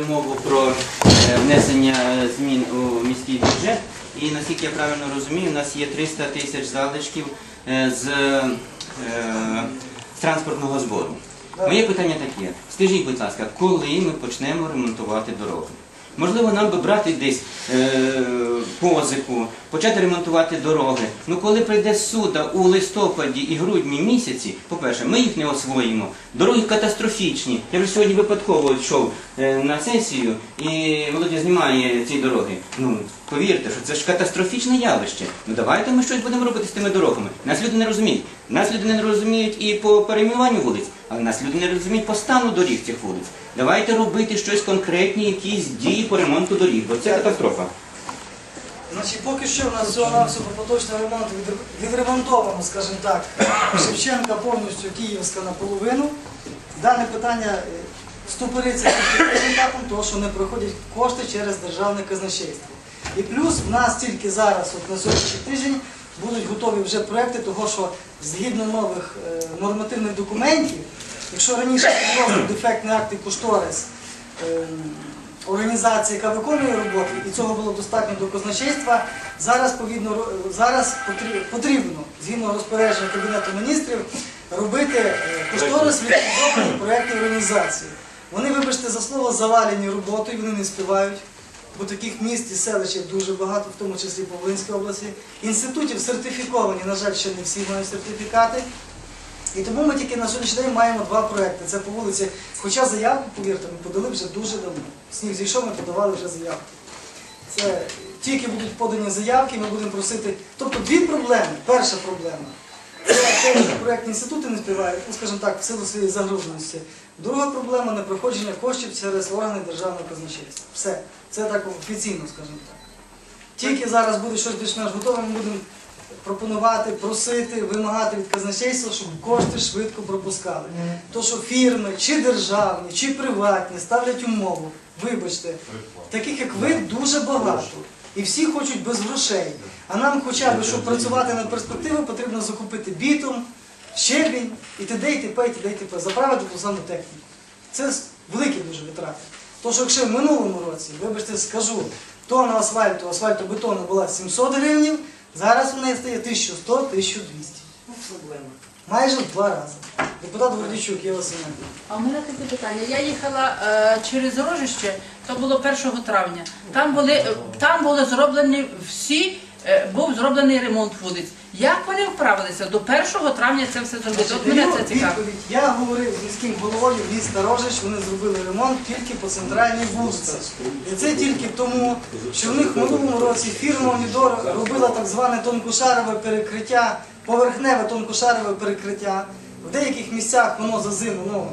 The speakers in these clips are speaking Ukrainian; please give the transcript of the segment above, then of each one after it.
Мову про е, внесення змін у міський бюджет. І наскільки я правильно розумію, у нас є 300 тисяч залишків е, е, з транспортного збору. Моє питання таке: скажіть, будь ласка, коли ми почнемо ремонтувати дороги? Можливо, нам би брати десь е, позику, почати ремонтувати дороги. Ну коли прийде суда у листопаді і грудні місяці, по-перше, ми їх не освоїмо. Дороги катастрофічні. Я вже сьогодні випадково йшов е, на сесію і Володя знімає ці дороги. Ну повірте, що це ж катастрофічне явище. Ну давайте ми щось будемо робити з тими дорогами. Нас люди не розуміють. Нас люди не розуміють і по перейменуванню вулиць, але нас люди не розуміють по стану доріг цих вулиць. Давайте робити щось конкретні, якісь дії по ремонту доріг, бо це катастрофа. Значить, поки що в нас всього навсього поточний ремонт від- відремонтовано, скажімо так, Шевченка повністю Київська наполовину. Дане питання е, ступориться тільки етапом, того, що не проходять кошти через державне казначейство. І плюс в нас тільки зараз, от на сьогоднішній тиждень, будуть готові вже проекти того, що згідно нових е, нормативних документів, якщо раніше був дефектний акт і кошторис, ем, організація, яка виконує роботи, і цього було достатньо до казначейства. Зараз повідно зараз потрібно згідно розпорядження Кабінету міністрів робити е, кошторис відповідної проєктної організації. Вони, вибачте за слово, завалені роботою, вони не співають. Бо таких міст і селищ дуже багато, в тому числі по Волинській області. Інститутів сертифіковані, на жаль, ще не всі мають сертифікати. І тому ми тільки на сьогоднішній день маємо два проекти. Це по вулиці, хоча заявку, повірте, ми подали вже дуже давно. Сніг зійшов, ми подавали вже заявки. Це тільки будуть подані заявки, ми будемо просити. Тобто дві проблеми. Перша проблема проєктні інститути не співають, ну, скажімо так, в силу своєї загруженості. Друга проблема непроходження коштів через органи державного казначейства. Все. Це так офіційно, скажімо так. Тільки зараз буде щось більш-менш готове, ми будемо пропонувати, просити, вимагати від казначейства, щоб кошти швидко пропускали. То, що фірми, чи державні, чи приватні ставлять умову, вибачте, таких як ви дуже багато. І всі хочуть без грошей. А нам хоча б, щоб працювати на перспективу, потрібно закупити бітум, щебінь, і т.д. і т.п. і т.д. і т.п. заправити ту саму техніку. Це великі дуже витрати. Тому що якщо в минулому році, вибачте, скажу, тонна асфальту, асфальтобетону була 700 гривень, зараз у неї стає 1100-1200. Майже в два рази. Депутат Гордійчук, Єва Семенівна. А у мене таке питання. Я їхала е, через Рожище, то було 1 травня. Там були, е, там були зроблені всі, був зроблений ремонт вулиць. Як вони вправилися до 1 травня це все зробити? От мене це цікаво. Відповідь. Я говорив з міським головою міста Рожич, вони зробили ремонт тільки по центральній вулиці. І це тільки тому, що в них в минулому році фірма Мідор робила так зване тонкошарове перекриття, поверхневе тонкошарове перекриття. В деяких місцях воно за зиму ну,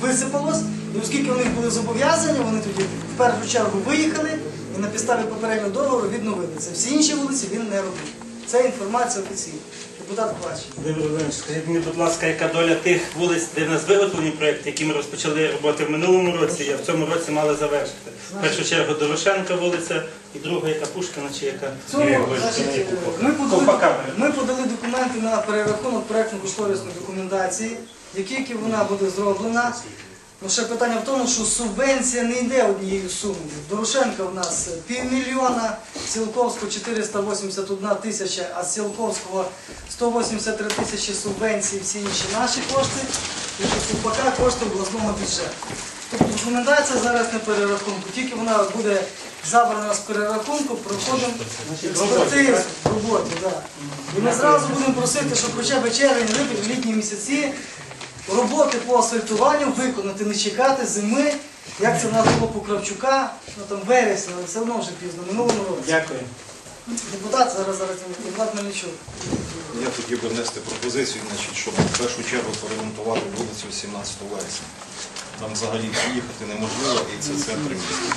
висипалось, і оскільки в них були зобов'язання, вони тоді в першу чергу виїхали і на підставі попереднього договору відновили це. Всі інші вулиці він не робив. Це інформація офіційна. Депутат. Володимир Володимирович, скажіть мені, будь ласка, яка доля тих вулиць, де в нас виготовлені проєкти, які ми розпочали роботи в минулому році, а в цьому році мали завершити. В першу чергу Дорошенка вулиця і друга, яка Пушкіна чи яка. Значить, ми, подали, ми подали документи на перерахунок проєктно-кошторисної документації, як тільки вона буде зроблена. Ну, ще питання в тому, що субвенція не йде однією сумою. Дорошенка в нас півмільйона, Сілковського 481 тисяча, а з Сілковського 183 тисячі субвенцій, всі інші наші кошти, і Ковпака кошти обласного бюджету. Тобто документація зараз не перерахунку, тільки вона буде забрана з перерахунку, проходимо експертизу в роботі. Да. І ми зразу будемо просити, щоб хоча б червень, липень, літні місяці роботи по асфальтуванню виконати, не чекати зими, як це в нас було по Кравчука, ну там вересня, але все одно вже пізно, минулому році. Дякую. Депутат зараз зараз депутат Мельничук. Я хотів би внести пропозицію, значить, щоб в першу чергу поремонтувати вулицю 17 вересня. Там взагалі їхати неможливо і це центр міста.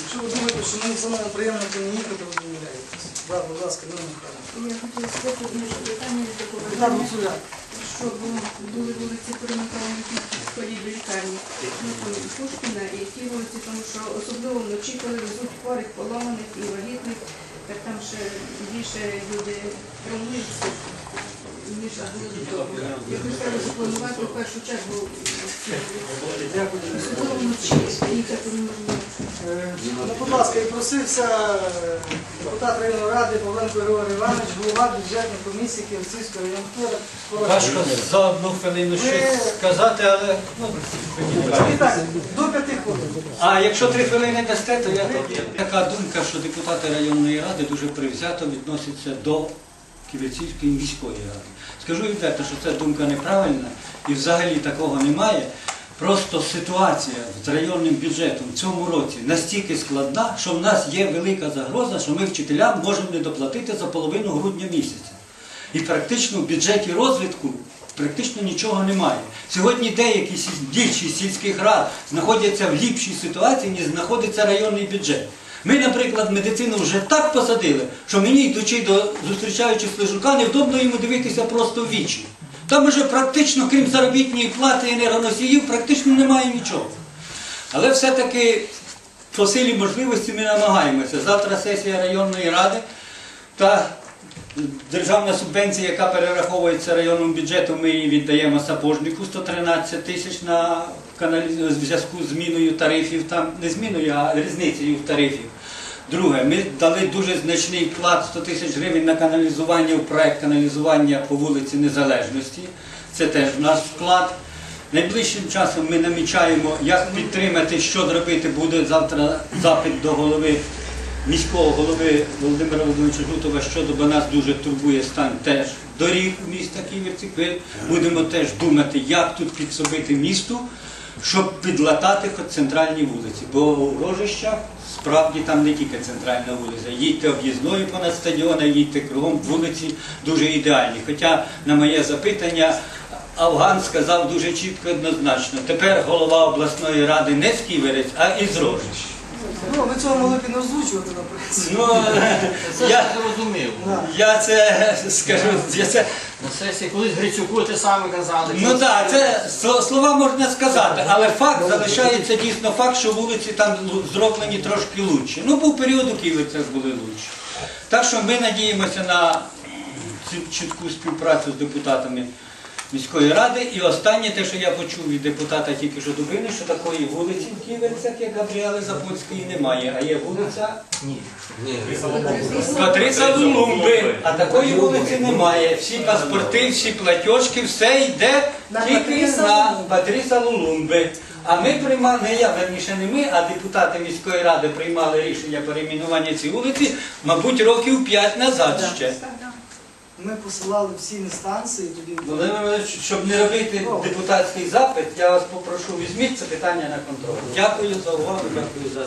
Якщо ви думаєте, що мені самому приємно то не їхати, ви помиляєтесь. Да, будь ласка, Ніна Михайловна. Я хотіла сказати ж питання від такого Депутат Гуцуляк. що бу- були вулиці перемотовані хворі до лікарні Пушкіна і ті вулиці, тому що особливо вночі, коли везуть хворих, поломаних і вагітних, так там ще більше люди травмуються, ніж було до того. Якось треба запланувати в першу чергу ці Особливо вночі. це неможливо. Е, Ну, будь ласка, і просився е, депутат районної ради Павленко Григорій Іванович, голова бюджетної комісії Київцівської районної Важко за одну хвилину щось сказати, але ну, І так, до п'яти хвилин. а якщо три хвилини дасте, то я. Така думка, що депутати районної ради дуже привзято відносяться до Ківерцівської міської ради. Скажу відверто, що ця думка неправильна і взагалі такого немає. Просто ситуація з районним бюджетом в цьому році настільки складна, що в нас є велика загроза, що ми вчителям можемо не доплатити за половину грудня місяця. І практично в бюджеті розвитку практично нічого немає. Сьогодні деякі більшість сільських рад знаходяться в ліпшій ситуації, ніж знаходиться районний бюджет. Ми, наприклад, медицину вже так посадили, що мені, йдучи до зустрічаючи Слежука, невдобно йому дивитися просто в вічі. Там уже практично, крім заробітної плати енергоносіїв, практично немає нічого. Але все-таки по силі можливості ми намагаємося. Завтра сесія районної ради та державна субвенція, яка перераховується районним бюджетом, ми її віддаємо сапожнику 113 тисяч на каналі... зв'язку з зміною тарифів, там не зміною, а різницею тарифів. Друге, ми дали дуже значний вклад 100 тисяч гривень на каналізування в проект каналізування по вулиці Незалежності. Це теж наш вклад. Найближчим часом ми намічаємо, як підтримати, що зробити буде завтра запит до голови міського голови Володимира Володимировича Жутова щодо бо нас дуже турбує стан теж доріг міста Ківерці. Ми будемо теж думати, як тут підсобити місту, щоб підлатати хоч центральні вулиці. Бо у Рожищах справді там не тільки центральна вулиця. Їдьте об'їзною понад стадіона, їдьте кругом вулиці дуже ідеальні. Хоча на моє запитання Афган сказав дуже чітко однозначно. Тепер голова обласної ради не з Ківерець, а із Рожищ. Ну, ви цього могли б і не озвучувати, наприклад. Ну, я, зрозумів. я це скажу, я це, На сесії колись Грицюку те саме казали. ну так, це сло- слова можна сказати, але факт залишається дійсно факт, що вулиці там лу- зроблені трошки лучше. Ну, був період у Київцях були лучше. Так що ми надіємося на цю чітку співпрацю з депутатами міської ради. І останнє, те, що я почув від депутата тільки що Дубини, що такої вулиці в Ківерцях, як Габріали Запольської, немає, а є вулиця Патриса Лулумби, а такої вулиці немає. Всі паспорти, всі платіжки, все йде тільки на Патриса Лулумби. А ми приймали, не я, верніше не ми, а депутати міської ради приймали рішення перейменування цієї вулиці, мабуть, років п'ять назад ще. Ми посилали всі інстанції, тоді Володимир Володимирович, щоб не робити депутатський запит, я вас попрошу, візьміть це питання на контроль. Дякую за увагу, дякую за.